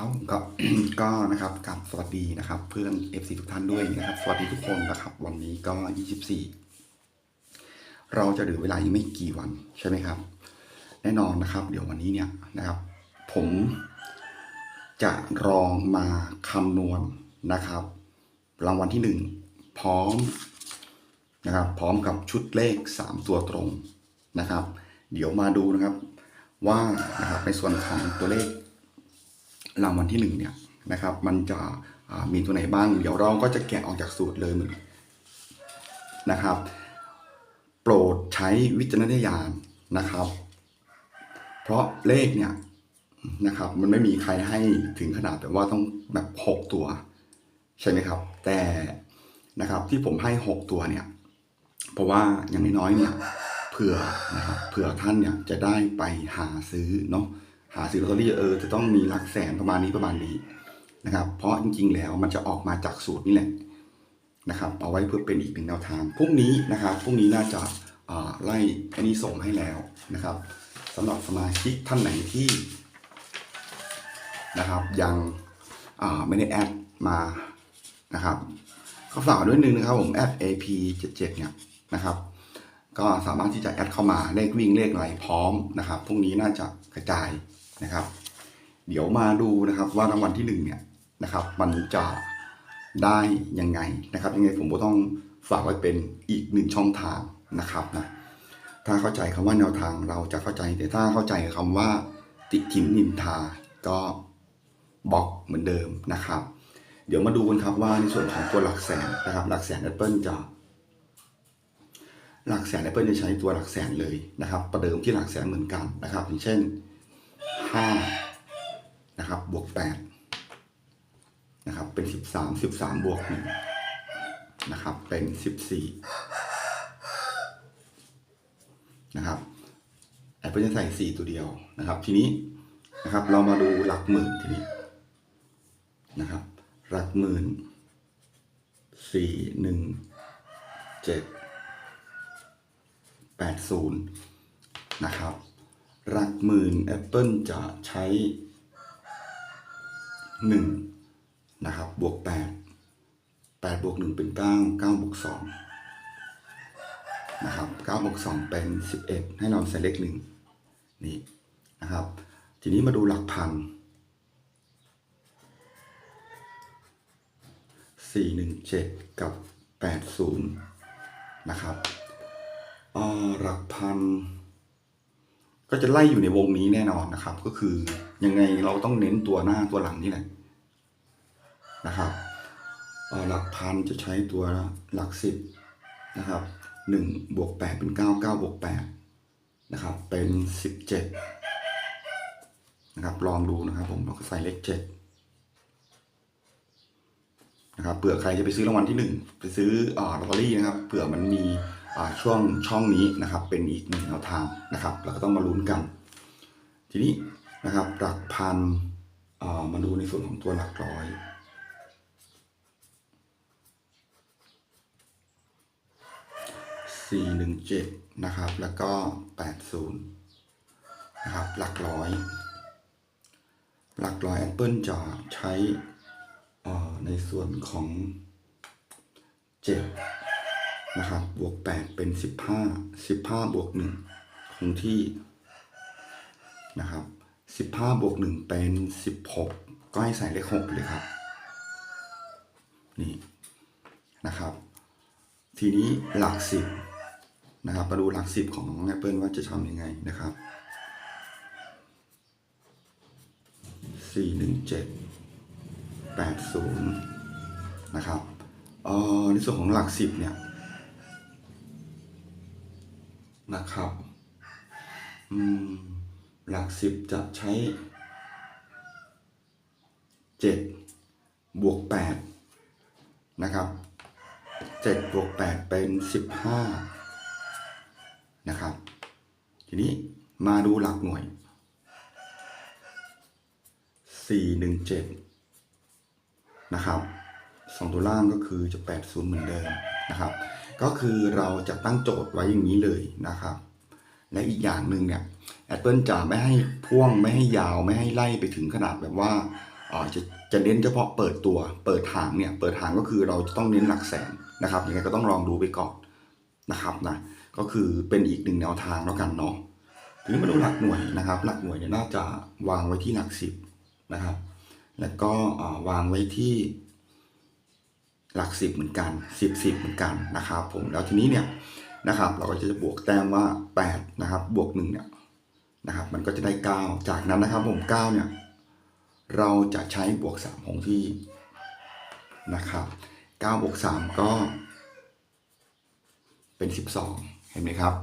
ครับผมก็ก็นะครับกับสวัสดีนะครับ เพื่อน FC ทุกท่านด้วยนะครับ สวัสดีทุกคนนะครับ วันนี้ก็ 24 เราจะเหลือเวลาอีกไม่กี่วันใช่ไหมครับ แน่นอนนะครับ เดี๋ยววันนี้เนี่ยนะครับ ผมจะลองมาคำนวณนะครับ รางวัลที่หนึ่งพร้อมนะครับ พร้อมกับชุดเลข 3 ตัวตรงนะครับ เดี๋ยวมาดูนะครับว่านะครับในส่วนของตัวเลข รางวัลที่หนึ่งเนี่ยนะครับ มันจะมีตัวไหนบ้าง เดี๋ยวเราก็จะแกะออกจากสูตรเลยเหมือนนะครับ โปรดใช้วิจารณญาณนะครับ เพราะเลขเนี่ยนะครับ มันไม่มีใครให้ถึงขนาดแบบว่าต้องแบบหกตัว ใช่ไหมครับ แต่นะครับที่ผมให้หกตัวเนี่ย เพราะว่าอย่างน้อยๆเนี่ยเผื่อนะครับเผื่อท่านเนี่ยจะได้ไปหาซื้อเนาะ หาซื้อลอตเตอรี่เออจะต้องมีหลักแสนประมาณนี้ประมาณนี้นะครับ เพราะจริงๆแล้วมันจะออกมาจากสูตรนี่แหละนะครับ เอาไว้เพื่อเป็นอีกหนึ่งแนวทางพรุ่งนี้นะครับพรุ่งนี้น่าจะไล่อันนี้ส่งให้แล้วนะครับสำหรับสมาชิกท่านไหนที่นะครับยังไม่ได้แอดมานะครับก็ฝากด้วยนึงนะครับผมแอด ap 7 7เนี่ยนะครับ ก็สามารถที่จะแอดเข้ามาเลขวิ่งเลขอะไรพร้อมนะครับพรุ่งนี้น่าจะกระจาย นะครับ เดี๋ยวมาดูนะครับว่ารางวัลที่หนึ่งเนี่ยนะครับ มันจะได้ยังไงนะครับ ยังไงผมก็ต้องฝากไว้เป็นอีกหนึ่งช่องทางนะครับนะถ้าเข้าใจคำว่าแนวทางเราจะเข้าใจแต่ถ้าเข้าใจคำว่า ติทิมนินทาก็บล็อกเหมือนเดิมนะครับ เดี๋ยวมาดูกันครับว่าในส่วนของตัวหลักแสนนะครับ หลักแสน Apple จะหลักแสน Apple จะใช้ตัวหลักแสนเลยนะครับ ประเดิมที่หลักแสนเหมือนกันนะครับอย่างเช่น 5นะครับบวก8นะครับเป็น13 13บวก1นะครับเป็น14นะครับ Apple จะใส่4ตัวเดียวนะครับ ทีนี้นะครับ เรามาดูหลักหมื่นทีนี้นะครับ หลักหมื่นสี่หนึ่งเจ็ด80นะครับ หลักหมื่น Apple จะใช้ 1 นะครับ บวก 8 8บวก 1 เป็น 9 9บวก2นะครับ9บวก2เป็น 11 ให้เราใส่เลข1นี่นะครับ ทีนี้มาดูหลักพัน417 กับ 80 นะครับอ่าหลักพัน ก็จะไล่อยู่ในวงนี้แน่นอนนะครับ ก็คือยังไงเราต้องเน้นตัวหน้าตัวหลังนี่แหละนะครับหลักพันจะใช้ตัวหลักสิบนะครับหนึ่งบวกแปดเป็นเก้าเก้าบวกแปดนะครับ เป็นสิบเจ็ดนะครับ ลองดูนะครับ ผมเราก็ใส่เลขเจ็ดนะครับเผื่อใครจะไปซื้อรางวัลที่หนึ่งไปซื้ออลอตเตอรี่นะครับเผื่อมันมี ช่วงช่องนี้นะครับเป็นอีกหนึ่งแนวทางนะครับเราก็ต้องมาลุ้นกัน ทีนี้นะครับหลักพันอ่ามาดูในส่วนของตัวหลักร้อยสี่หนึ่งเจ็ดนะครับแล้วก็แปดศูนย์นะครับหลักร้อยหลักร้อย Apple จะใช้ในส่วนของเจ็ด นะครับ บวก 8 เป็น 15 15 บวก 1 คงที่นะครับ 15 บวก 1 เป็น 16 ก็ให้ใส่เลข6ไปเลยครับ นี่นะครับ ทีนี้หลัก 10 นะครับ มาดูหลัก 10 ของน้อง Apple ว่าจะทำยังไงนะครับ 417 80 นะครับอ่อในส่วนของหลัก 10 เนี่ย นะครับหลักสิบจะใช้เจ็ดบวกแปดนะครับเจ็ดบวกแปดเป็นสิบห้านะครับ ทีนี้มาดูหลักหน่วยสี่หนึ่งเจ็ดนะครับสองตัวล่างก็คือจะแปดศูนย์เหมือนเดิม นะครับ ก็คือเราจะตั้งโจทย์ไว้อย่างนี้เลยนะครับ และอีกอย่างหนึ่งเนี่ย Apple จะไม่ให้พ่วงไม่ให้ยาวไม่ให้ไล่ไปถึงขนาดแบบว่าจะจะเน้นเฉพาะเปิดตัวเปิดหางเนี่ยเปิดหางก็คือเราจะต้องเน้นหลักแสนนะครับยังไงก็ต้องลองดูไปก่อนนะครับนะก็คือเป็นอีกหนึ่งแนวทางแล้วกันเนาะทีนี้มาดูหลักหน่วยนะครับ หลักหน่วยเนี่ยน่าจะวางไว้ที่หลักสิบนะครับ แล้วก็วางไว้ที่ หลักสิบเหมือนกันสิบสิบเหมือนกันนะครับผมแล้วทีนี้เนี่ยนะครับเราก็จะบวกแต้มว่าแปดนะครับบวกหนึ่งเนี่ยนะครับมันก็จะได้เก้าจากนั้นนะครับผมเก้าเนี่ยเราจะใช้บวกสามคงที่นะครับเก้าบวกสามก็เป็นสิบสองเห็นไหมครับ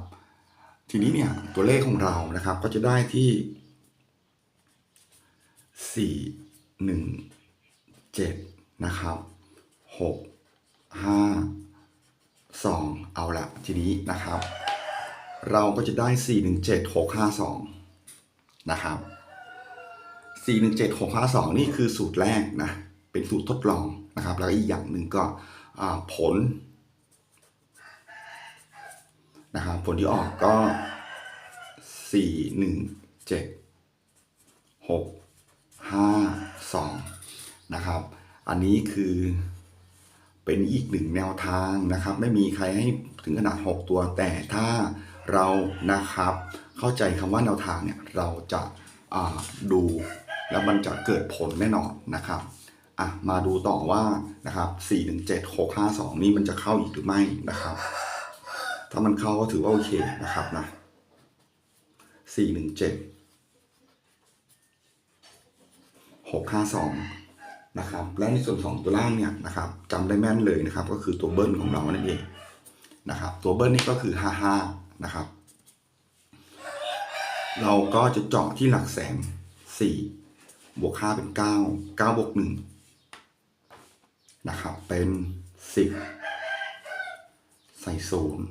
ทีนี้เนี่ยตัวเลขของเรานะครับก็จะได้ที่สี่หนึ่งเจ็ดนะครับ หกห้าสองเอาละทีนี้นะครับ เราก็จะได้สี่หนึ่งเจ็ดหกห้าสองนะครับสี่หนึ่งเจ็ดหกห้าสองนี่คือสูตรแรกนะเป็นสูตรทดลองนะครับ แล้วอีกอย่างหนึ่งก็ผลนะครับผลที่ออกก็4 1 7 6 5 2นะครับ อันนี้คือ เป็นอีกหนึ่งแนวทางนะครับ ไม่มีใครให้ถึงขนาด 6 ตัว แต่ถ้าเรานะครับเข้าใจคำว่าแนวทางเนี่ยเราจะาดูแล้วมันจะเกิดผลแน่นอนนะครับอะมาดูต่อว่านะครับ4 1 7 6 5 2 นี่มันจะเข้าอีกหรือไม่นะครับ ถ้ามันเข้าก็ถือว่าโอเคนะครับนะสี่หนึ่งเจ็ดหกห้าสอง นะครับและในส่วนของตัวล่างเนี่ยนะครับจำได้แม่นเลยนะครับ ก็คือตัวเบิ้ลของเรานั่นเองนะครับ ตัวเบิ้ลนี่ก็คือห้าห้านะครับ เราก็จะเจาะที่หลักแสนสี่บวกห้าเป็นเก้าเก้าบวกหนึ่งนะครับ เป็นสิบใส่ศูนย์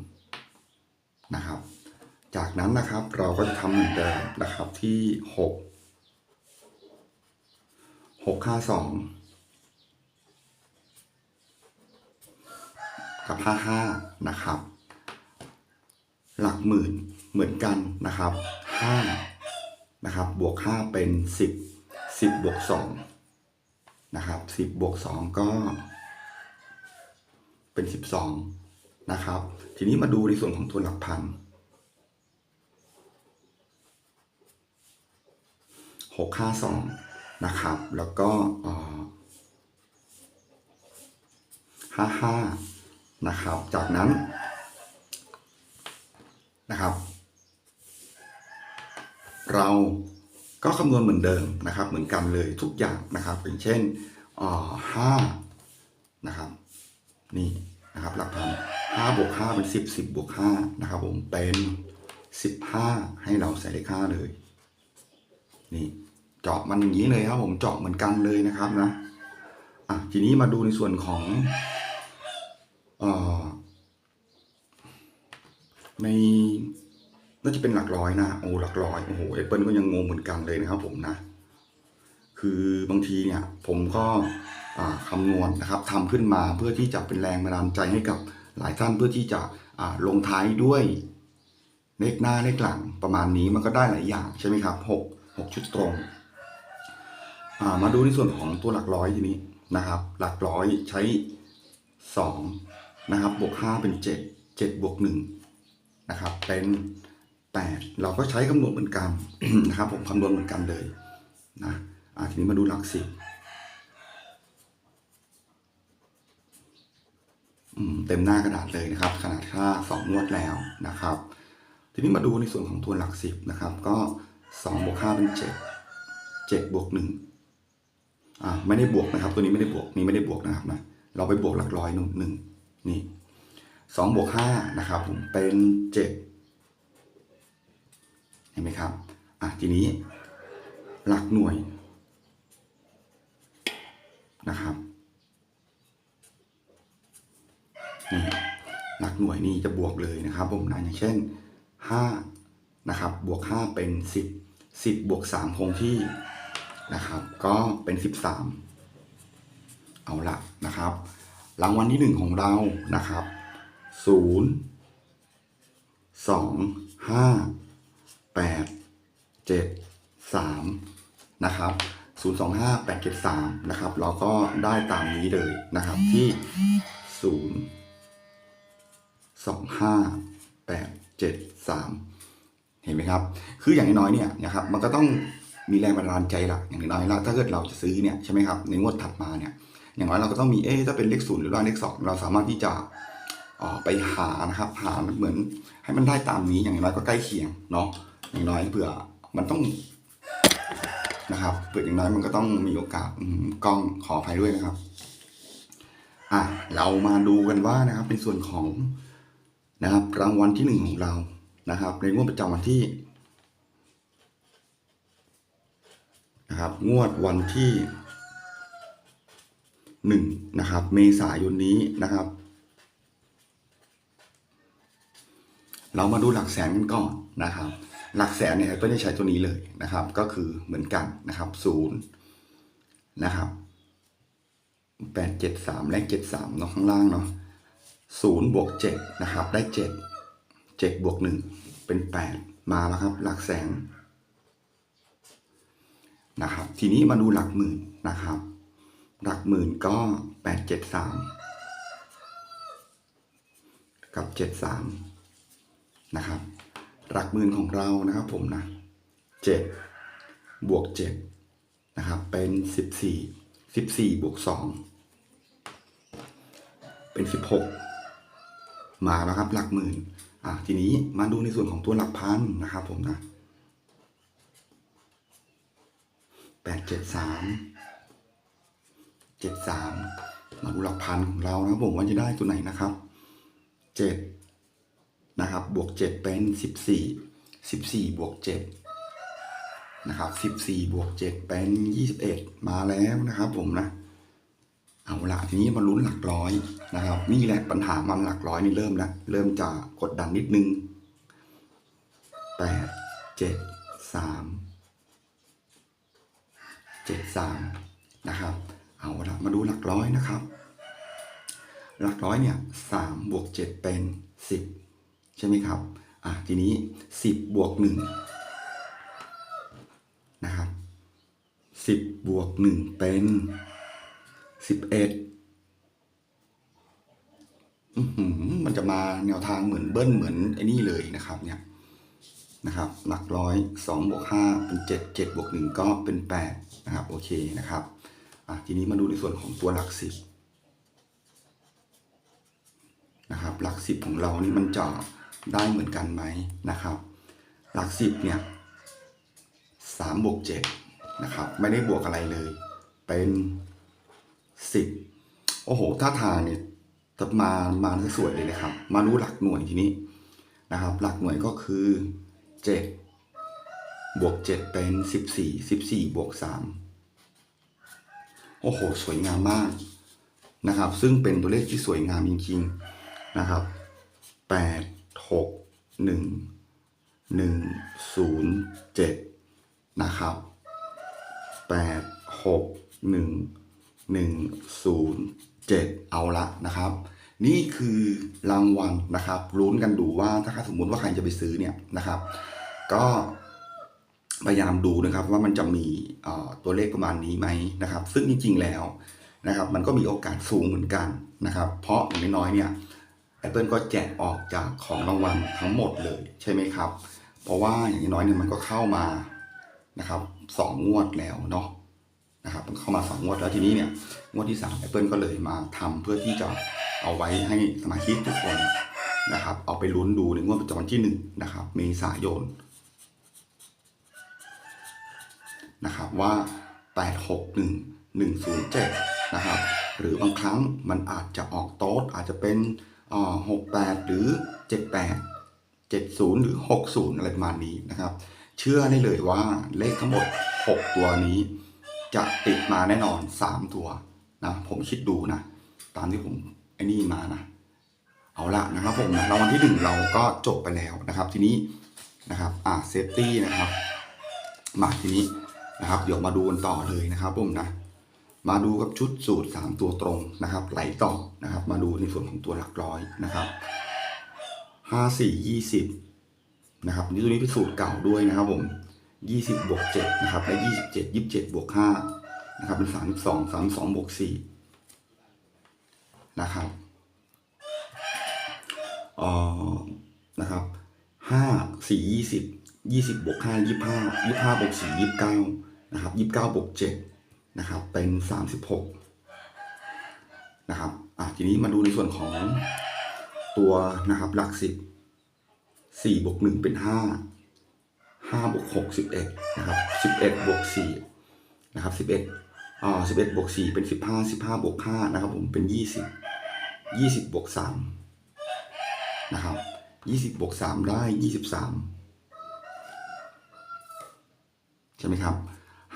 นะครับ จากนั้นนะครับเราก็จะทำเหมือนเดิมนะครับที่หก หกห้าสองกับห้าห้านะครับ หลักหมื่นเหมือนกันนะครับห้านะครับ บวกห้าเป็นสิบสิบบวกสองนะครับสิบบวกสองก็เป็นสิบสองนะครับ ทีนี้มาดูในส่วนของตัวหลักพันหกห้าสอง นะครับ แล้วก็ห้าห้านะครับ จากนั้นนะครับ เราก็คำนวณเหมือนเดิมนะครับ เหมือนกันเลยทุกอย่างนะครับอย่างเช่นห้านะครับนี่นะครับหลักพันห้าบวกห้าเป็นสิบสิบบวกห้านะครับผมเป็นสิบห้าให้เราใส่เลขห้าเลยนี่ เจาะมันอย่างนี้เลยครับ ผมเจาะเหมือนกันเลยนะครับนะอะทีนี้มาดูในส่วนของเอ่อในน่าจะเป็นหลักร้อยนะโอ้หลักร้อยโอ้โหแอปเปิลก็ยังงงเหมือนกันเลยนะครับ ผมนะ คือบางทีเนี่ย ผมก็อ่าคำนวณนะครับทำขึ้นมาเพื่อที่จะเป็นแรงบันดาลใจให้กับหลายท่านเพื่อที่จะอ่าลงท้ายด้วยเลขหน้าเลขหลังประมาณนี้มันก็ได้หลายอย่างใช่ไหมครับหกหกชุดตรงอ่า มาดูในส่วนของตัวหลักร้อยทีนี้นะครับ หลักร้อยใช้สองนะครับบวกห้าเป็นเจ็ดเจ็ดบวกหนึ่งนะครับเป็นแปดเราก็ใช้คำนวณเหมือนกันนะครับผมคำนวณเหมือนกันเลยนะทีนี้มาดูหลักสิบเต็มหน้ากระดาษเลยนะครับ ขนาดค่าสองงวดแล้วนะครับ ทีนี้มาดูในส่วนของตัวหลักสิบนะครับ ก็สองบวกห้าเป็นเจ็ดเจ็ดบวกหนึ่ง อ่าไม่ได้บวกนะครับ ตัวนี้ไม่ได้บวกนี้ไม่ได้บวกนะครับนะเราไปบวกหลักร้อยหนึ่งหนึ่งนี่สองบวกห้านะครับผมเป็นเจ็ดเห็นไหมครับอะทีนี้หลักหน่วยนะครับนี่หลักหน่วยนี่จะบวกเลยนะครับ ผมนะอย่างเช่น5นะครับบวก5เป็น10 10บบวก3คงที่ นะครับ ก็เป็น 13 เอาละนะครับ รางวัลที่ 1 ของเรานะครับ 0 2 5 8 7 3 นะครับ 025 873 นะครับ เราก็ได้ตามนี้เลยนะครับที่ 0 2 5 8 7 3 เห็นไหมครับ คืออย่างน้อยเนี่ยนะครับ มันก็ต้อง มีแรงบันดาลใจละอย่างน้อยแล้วถ้าเกิดเราจะซื้อเนี่ยใช่ไหมครับในงวดถัดมาเนี่ยอย่างน้อยเราก็ต้องมีเอ๊ะถ้าเป็นเลขศูนย์หรือว่าเลขสองเราสามารถที่จะออไปหานะครับ หาเหมือนให้มันได้ตามนี้อย่างน้อยก็ใกล้เคียงเนาะอย่างน้อยเผื่อมันต้องนะครับเผื่ออย่างน้อยมันก็ต้องมีโอกาสกล้องขออภัยด้วยนะครับอะเรามาดูกันว่านะครับเป็นส่วนของนะครับรางวัลที่หนึ่งของเรานะครับ ในงวดประจำวันที่ นะครับ งวดวันที่หนึ่งนะครับ เมษายนนี้นะครับ เรามาดูหลักแสนกันก่อนนะครับ หลักแสนเนี่ยก็ได้ใช้ตัวนี้เลยนะครับ ก็คือเหมือนกันนะครับศูนย์นะครับแปดเจ็ดสามเลขเจ็ดสามเนาะข้างล่างเนาะศูนย์บวกเจ็ดนะครับ ได้เจ็ดเจ็ดบวกหนึ่งเป็นแปดมาแล้วครับ หลักแสน นะครับ ทีนี้มาดูหลักหมื่นนะครับ หลักหมื่นก็แปดเจ็ดสามกับเจ็ดสามนะครับ หลักหมื่นของเรานะครับผมนะเจ็ดบวกเจ็ดนะครับ เป็นสิบสี่สิบสี่บวกสองเป็นสิบหกมาแล้วครับหลักหมื่นอะทีนี้มาดูในส่วนของตัวหลักพันนะครับผมนะ แปดเจ็ดสามเจ็ดสามมาดูหลักพันของเรานะครับผมว่าจะได้ตัวไหนนะครับเจ็ดนะครับ บวกเจ็ดเป็นสิบสี่สิบสี่บวกเจ็ดนะครับสิบสี่บวกเจ็ดเป็นยี่สิบเอ็ดมาแล้วนะครับ ผมนะ เอาละทีนี้มาลุ้นหลักร้อยนะครับ นี่แหละปัญหามันหลักร้อยนี่เริ่มแล้วเริ่มจะกดดันนิดนึงแปดเจ็ดสาม เจ็ดสามนะครับเอาละมาดูหลักร้อยนะครับ หลักร้อยเนี่ยสามบวกเจ็ดเป็นสิบใช่ไหมครับอะทีนี้สิบบวกหนึ่งนะครับสิบบวกหนึ่งเป็นสิบเอ็ดมันจะมาแนวทางเหมือนเบิ้ลเหมือนไอ้นี่เลยนะครับเนี่ยนะครับ หลักร้อยสองบวกห้าเป็นเจ็ดเจ็ดบวกหนึ่งก็เป็นแปด นะครับโอเคนะครับทีนี้มาดูในส่วนของตัวหลักสิบนะครับหลักสิบของเรานี่มันจะได้เหมือนกันไหมนะครับ หลักสิบเนี่ยสามบวกเจ็ดนะครับ ไม่ได้บวกอะไรเลย เป็นสิบโอ้โหท่าทางเนี่ยจะมามาสวยเลยนะครับ มาดูหลักหน่วยทีนี้นะครับ หลักหน่วยก็คือเจ็ด บวกเจ็ดเป็นสิบสี่สิบสี่บวกสามโอ้โห สวยงามมากนะครับ ซึ่งเป็นตัวเลขที่สวยงามจริงๆนะครับแปดหกหนึ่งหนึ่งศูนย์เจ็ดนะครับแปดหกหนึ่งหนึ่งศูนย์เจ็ดเอาละนะครับ นี่คือรางวัลนะครับลุ้นกันดูว่าถ้าสมมุติว่าใครจะไปซื้อเนี่ยนะครับ ก็ พยายามดูนะครับว่ามันจะมีตัวเลขประมาณนี้ไหมนะครับ ซึ่งจริงๆแล้วนะครับ มันก็มีโอกาสสูงเหมือนกันนะครับ เพราะอย่างน้อยๆเนี่ย Apple ก็แจกออกจากของรางวัลทั้งหมดเลยใช่ไหมครับ เพราะว่าอย่างน้อยเนี่ยมันก็เข้ามานะครับสองงวดแล้วเนาะนะครับมันเข้ามาสองงวดแล้วทีนี้เนี่ยงวดที่สาม Apple ก็เลยมาทำเพื่อที่จะเอาไว้ให้สมาชิกทุกคนนะครับ เอาไปลุ้นดูในงวดประจำวันที่หนึ่งนะครับเมษายน นะครับว่า 861 107 นะครับ หรือบางครั้งมันอาจจะออกโต๊ดอาจจะเป็นอ่า68 หรือ 78 70 หรือ 60 อะไรประมาณนี้นะครับ เชื่อได้เลยว่าเลขทั้งหมด 6 ตัวนี้ จะติดมาแน่นอน 3 ตัวนะผมคิดดูนะ ตามที่ผมไอ้นี่มานะ เอาละนะครับผมนะรางวัลที่หนึ่งเราก็จบไปแล้วนะครับ ทีนี้นะครับ อ่าเซฟตี้นะครับ มาทีนี้ นะครับ เดี๋ยวมาดูกันต่อเลยนะครับผมนะ มาดูกับชุดสูตร 3 ตัวตรงนะครับ ไหลต่อนะครับ มาดูในส่วนของตัวหลักร้อยนะครับ5 4 20นะครับนี่ตัวนี้เป็นสูตรเก่าด้วยนะครับผมยี่สิบบวกเจ็ดนะครับได้ยี่สิบเจ็ดยี่สิบเจ็ดบวกห้านะครับ เป็นสามสิบสองสามสองบวกสี่นะครับเอ่อนะครับห้าสี่ยี่สิบ 20บวก5 25 25บวก4 29นะครับ29บวก7นะครับเป็น 36นะครับอะทีนี้มาดูในส่วนของตัวนะครับหลัก10 4บวก1เป็น 5 5บวก6 11นะครับ11บวก4นะครับ11อ่า11บวก4เป็น 15 15บวก5นะครับผมเป็น 20 20บวก3นะครับ20บวก3ได้ 23 ใช่ไหมครับ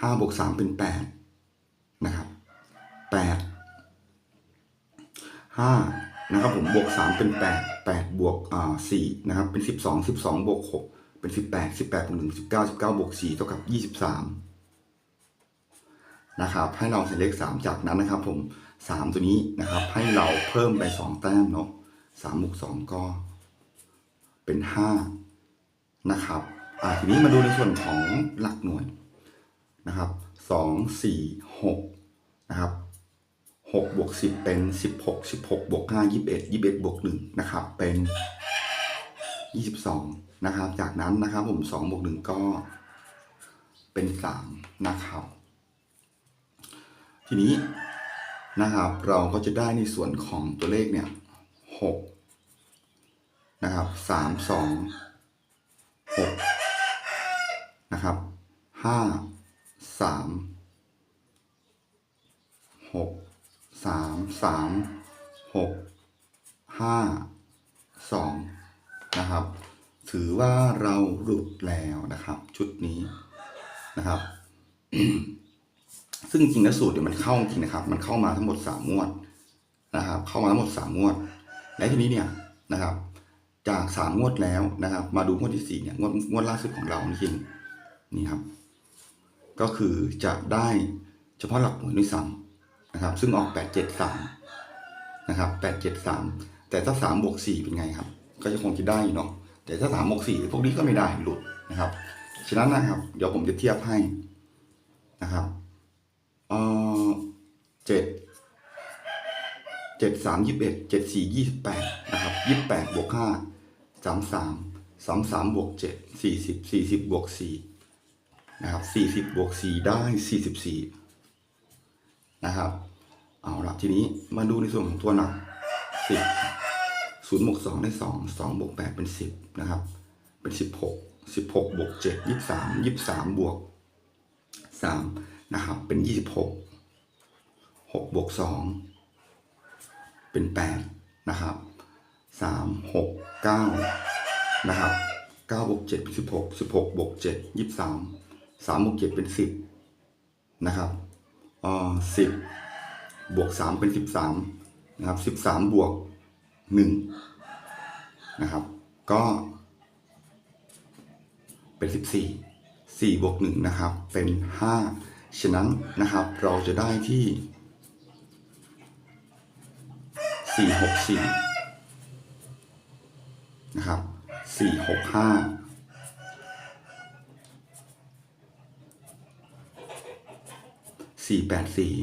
ห้าบวกสามเป็นแปดนะครับแปดห้านะครับผมบวกสามเป็นแปดแปดบวกอ่าสี่นะครับเป็นสิบสองสิบสองบวกหกเป็นสิบแปดสิบแปดบวกหนึ่งสิบเก้าสิบเก้าบวกสี่เท่ากับยี่สิบสามนะครับให้เราใส่เลขสามจากนั้นนะครับผมสามตัวนี้นะครับ ให้เราเพิ่มไปสองแต้มเนาะสามบวกสองก็เป็นห้านะครับ ทีนี้มาดูในส่วนของหลักหน่วยนะครับสองสี่หกนะครับหกบวกสิบเป็นสิบหกสิบหกบวกห้ายี่สิบเอ็ดยี่สิบเอ็ดบวกหนึ่งนะครับ เป็นยี่สิบสองนะครับ จากนั้นนะครับผมสองบวกหนึ่งก็เป็นสามนะครับ ทีนี้นะครับเราก็จะได้ในส่วนของตัวเลขเนี่ยหกนะครับสามสองหก นะครับห้าสามหกสามสามหกห้าสองนะครับ ถือว่าเราหลุดแล้วนะครับ ชุดนี้นะครับ ซึ่งจริงแล้วสูตรเนี่ยมันเข้าจริงนะครับ มันเข้ามาทั้งหมดสามงวดนะครับ เข้ามาทั้งหมดสามงวด และทีนี้เนี่ยนะครับ จากสามงวดแล้วนะครับ มาดูงวดที่สี่เนี่ยงวดงวดล่าสุดของเราจริง นี่ครับ ก็คือจะได้เฉพาะหลักหน่วยด้วยซ้ำนะครับ ซึ่งออกแปดเจ็ดสามนะครับแปดเจ็ดสามแต่ถ้าสามบวกสี่เป็นไงครับ ก็จะคงจะได้อยู่เนาะแต่ถ้าสามบวกสี่พวกนี้ก็ไม่ได้หลุดนะครับ ฉะนั้นนะครับ เดี๋ยวผมจะเทียบให้นะครับเออเจ็ดเจ็ดสามยี่สิบเอ็ดเจ็ดสี่ยี่สิบแปดนะครับยี่สิบแปดบวกห้าสามสามสามสามบวกเจ็ดสี่สิบสี่สิบบวกสี่ นะครับสี่สิบบวกสี่ได้สี่สิบสี่นะครับ เอาละทีนี้มาดูในส่วนของตัวหนักสิบศูนย์บวกสองได้สองสองบวกแปดเป็นสิบนะครับ เป็นสิบหกสิบหกบวกเจ็ดยี่สามยี่สามบวกสามนะครับ เป็นยี่สิบหกหกบวกสองเป็นแปดนะครับสามหกเก้านะครับเก้าบวกเจ็ดเป็นสิบหกสิบหกบวกเจ็ดยี่ สามบวกเจ็ดเป็นสิบนะครับอ่าสิบบวกสามเป็นสิบสามนะครับสิบสามบวกหนึ่งนะครับ ก็เป็นสิบสี่สี่บวกหนึ่งนะครับ เป็นห้าฉะนั้นนะครับเราจะได้ที่สี่หกสี่นะครับสี่หกห้า สี่แปดสี่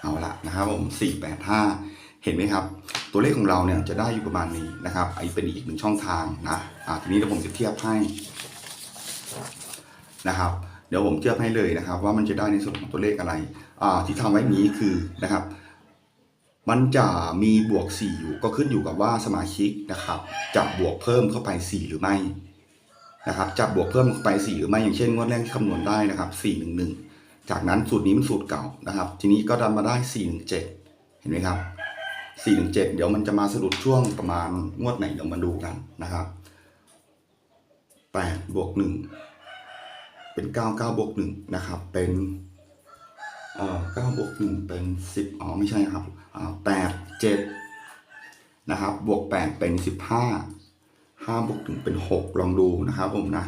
เอาละนะครับผม485เห็นไหมครับ ตัวเลขของเราเนี่ยจะได้อยู่ประมาณนี้นะครับไอเป็นอีกหนึ่งช่องทางนะอ่าทีนี้เดี๋ยวผมจะเทียบให้นะครับเดี๋ยวผมเทียบให้เลยนะครับ ว่ามันจะได้ในส่วนของตัวเลขอะไรอ่าที่ทำไว้นี้คือนะครับมันจะมีบวก 4 อยู่ก็ขึ้นอยู่กับว่าสมาชิกนะครับจะบวกเพิ่มเข้าไป 4 หรือไม่ นะครับจะบวกเพิ่มไป 4 หรือไม่อย่างเช่นงวดแรกที่คำนวณได้นะครับ 411 จากนั้นสูตรนี้มันสูตรเก่านะครับ ทีนี้ก็ดันมาได้ 417 เห็นไหมครับ 417 เดี๋ยวมันจะมาสะดุดช่วงประมาณงวดไหนเดี๋ยวมาดูกันนะครับ 8 บวก 1 เป็น 9 9 บวก 1 นะครับ เป็นเอ่อ9บวก 1 เป็น 10 อ๋อ ไม่ใช่ครับอ่า8 7 นะครับ บวก 8 เป็น 15 5บวก1เป็น 6 ลองดูนะครับผมนะ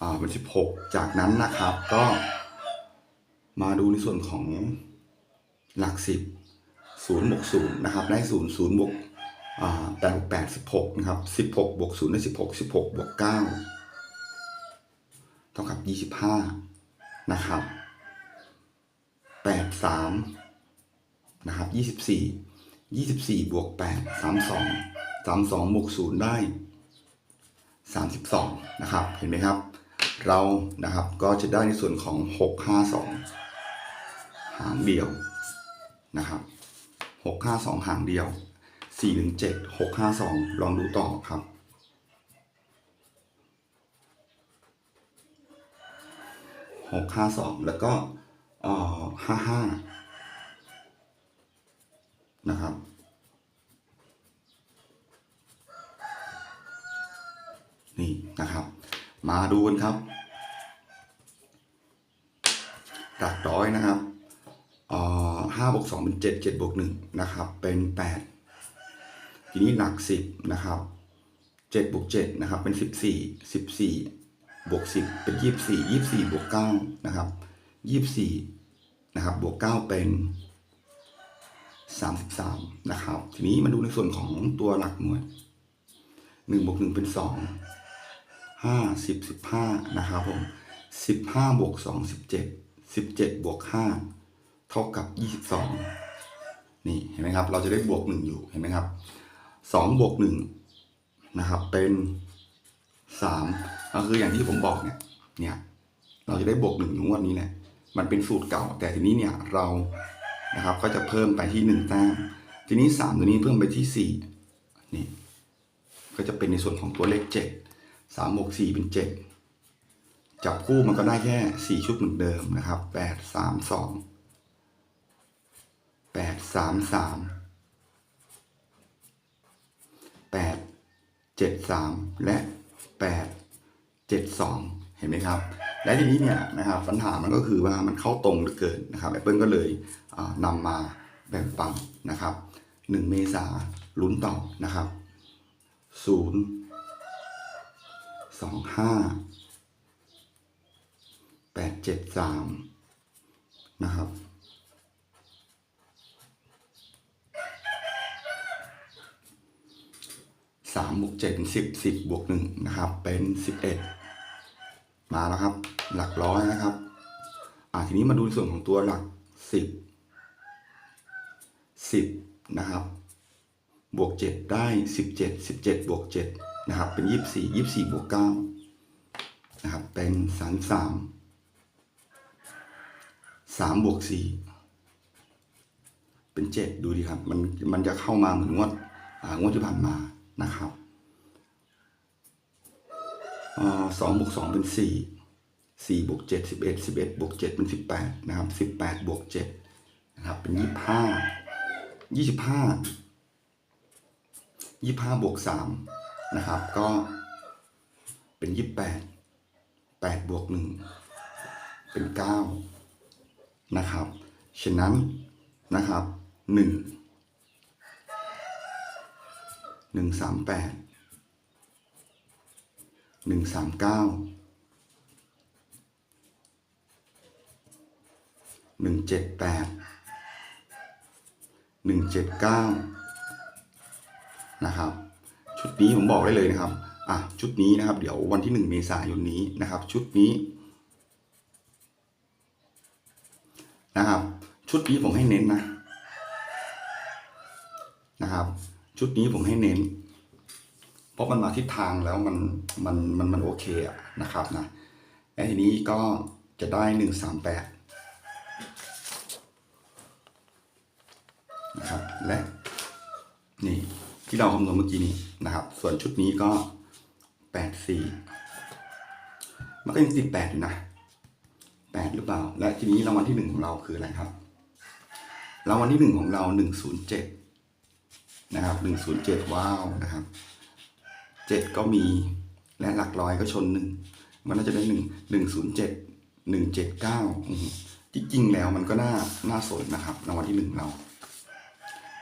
อ่าเป็น 16 จากนั้นนะครับก็มาดูในส่วนของหลัก 10 0บวก0นะครับได้ 0 0บวกอ่าแปดแปดสิบหกนะครับสิบหกบวกศูนย์ได้สิบหกสิบหกบวกเก้าเท่ากับยี่สิบห้านะครับแปดสามนะครับยี่สิบสี่ยี่สิบสี่บวกแปดสามสอง สามสองบวกศูนย์ได้สามสิบสองนะครับ เห็นไหมครับ เรานะครับก็จะได้ในส่วนของหกห้าสองหางเดียวนะครับหกห้าสองหางเดียวสี่หนึ่งเจ็ดหกห้าสองลองดูต่อครับหกห้าสองแล้วก็ห้าห้านะครับ นี่นะครับ มาดูกันครับหลักร้อยนะครับอ่อห้าบวกสองเป็นเจ็ดเจ็ดบวกหนึ่งนะครับ เป็นแปดทีนี้หลักสิบนะครับเจ็ดบวกเจ็ดนะครับ เป็นสิบสี่สิบสี่บวกสิบเป็นยี่สิบสี่ยี่สิบสี่บวกเก้านะครับยี่สิบสี่นะครับ บวกเก้าเป็นสามสิบสามนะครับ ทีนี้มาดูในส่วนของตัวหลักหน่วยหนึ่งบวกหนึ่งเป็นสอง ห้าสิบสิบห้านะครับผมสิบห้าบวกสองสิบเจ็ดสิบเจ็ดบวกห้าเท่ากับยี่สิบสองนี่เห็นไหมครับ เราจะได้บวกหนึ่งอยู่เห็นไหมครับสองบวกหนึ่งนะครับ เป็นสามก็คืออย่างที่ผมบอกเนี่ยเนี่ยเราจะได้บวกหนึ่งงวดนี้แหละมันเป็นสูตรเก่า แต่ทีนี้เนี่ยเรานะครับก็จะเพิ่มไปที่หนึ่งแต้มทีนี้สามตัวนี้เพิ่มไปที่สี่นี่ก็จะเป็นในส่วนของตัวเลขเจ็ด สามบวกสี่เป็นเจ็ดจับคู่มันก็ได้แค่สี่ชุดเหมือนเดิมนะครับแปดสามสองแปดสามสามแปดเจ็ดสามและแปดเจ็ดสองเห็นไหมครับ และทีนี้เนี่ยนะครับปัญหามันก็คือว่ามันเข้าตรงเหลือเกินนะครับแอปเปิลก็เลยอ่านำมาแบ่งปันนะครับหนึ่งเมษาลุ้นต่อนะครับศูนย์ สองห้าแปดเจ็ดสามนะครับสามบวกเจ็ดสิบสิบบวกหนึ่งนะครับ เป็นสิบเอ็ดมาแล้วครับ หลักร้อยนะครับ อ่าทีนี้มาดูในส่วนของตัวหลักสิบสิบนะครับ บวกเจ็ดได้สิบเจ็ดสิบเจ็ดบวกเจ็ด นะครับ เป็นยี่สี่ยี่สี่บวกเก้านะครับ เป็นสามสามสามบวกสี่เป็นเจ็ดดูดิครับ มันมันจะเข้ามาเหมือนงวดงวดที่ผ่านมานะครับสองบวกสองเป็นสี่สี่บวกเจ็ดสิบเอ็ดสิบเอ็ดบวกเจ็ดเป็นสิบแปดนะครับสิบแปดบวกเจ็ดนะครับเป็นยี่สิบห้ายี่สิบห้ายี่สิบห้าบวกสาม นะครับ ก็เป็นยี่สิบแปดแปดบวกหนึ่งเป็นเก้านะครับฉะนั้นนะครับหนึ่งหนึ่งสามแปดหนึ่งสามเก้าหนึ่งเจ็ดแปดหนึ่งเจ็ดเก้านะครับ ชุดนี้ผมบอกได้เลยนะครับอะชุดนี้นะครับ เดี๋ยววันที่หนึ่งเมษายนนี้นะครับ ชุดนี้นะครับ ชุดนี้ผมให้เน้นนะนะครับ ชุดนี้ผมให้เน้น เพราะมันมาทิศทางแล้วมันมันมันมันโอเคอะนะครับนะและทีนี้ก็จะได้หนึ่งสามแปดนะครับและนี่ ที่เราคำนวณเมื่อกี้นี้นะครับ ส่วนชุดนี้ก็แปดสี่มันก็ยังติดแปดอยู่นะแปดหรือเปล่า และทีนี้รางวัลที่หนึ่งของเราคืออะไรครับรางวัลที่หนึ่งของเราหนึ่งศูนย์เจ็ดนะครับหนึ่งศูนย์เจ็ดว้าวนะครับเจ็ดก็มีและหลักร้อยก็ชนหนึ่งมันน่าจะได้หนึ่งหนึ่งศูนย์เจ็ดหนึ่งเจ็ดเก้าจริงๆแล้วมันก็น่าน่าสนนะครับรางวัลที่หนึ่งเรา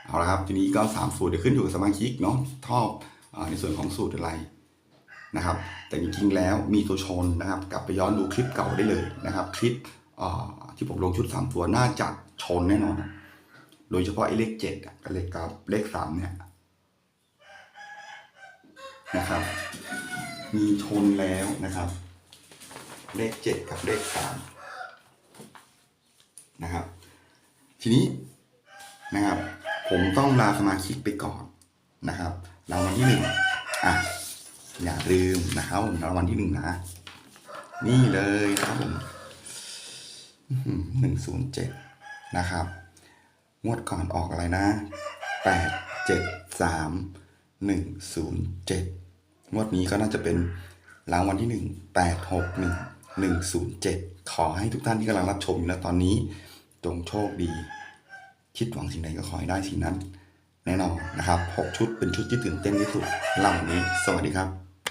เอาละครับทีนี้ก็สามสูตรเดี๋ยวขึ้นอยู่กับสมาชิกเนาะชอบอในส่วนของสูตรอะไรนะครับ แต่จริงๆแล้วมีตัวชนนะครับ กลับไปย้อนดูคลิปเก่าได้เลยนะครับ คลิปที่ผมลงชุดสามตัวน่าจะชนแน่นอนโดยเฉพาะไอ้เลขเจ็ดกับเลขกับเลขสามเนี่ยนะครับ มีชนแล้วนะครับ เลขเจ็ดกับเลขสามนะครับ ทีนี้นะครับ ผมต้องลาสมาชิกไปก่อนนะครับรางวัลที่หนึ่งอะอย่าลืมนะครับผมรางวัลที่หนึ่งนะ นี่เลยครับผมหนึ่งศูนย์เจ็ดนะครับ งวดก่อนออกอะไรนะแปดเจ็ดสามหนึ่งศูนย์เจ็ดงวดนี้ก็น่าจะเป็นรางวัลที่หนึ่งแปดหกหนึ่งหนึ่งศูนย์เจ็ดขอให้ทุกท่านที่กำลังรับชมอยู่นะตอนนี้ จงโชคดี คิดหวังสิ่งใดก็ขอให้ได้สิ่งนั้น แน่นอนนะครับ 6 ชุดเป็นชุดที่ตื่นเต้นที่สุดเล่าวันนี้ สวัสดีครับ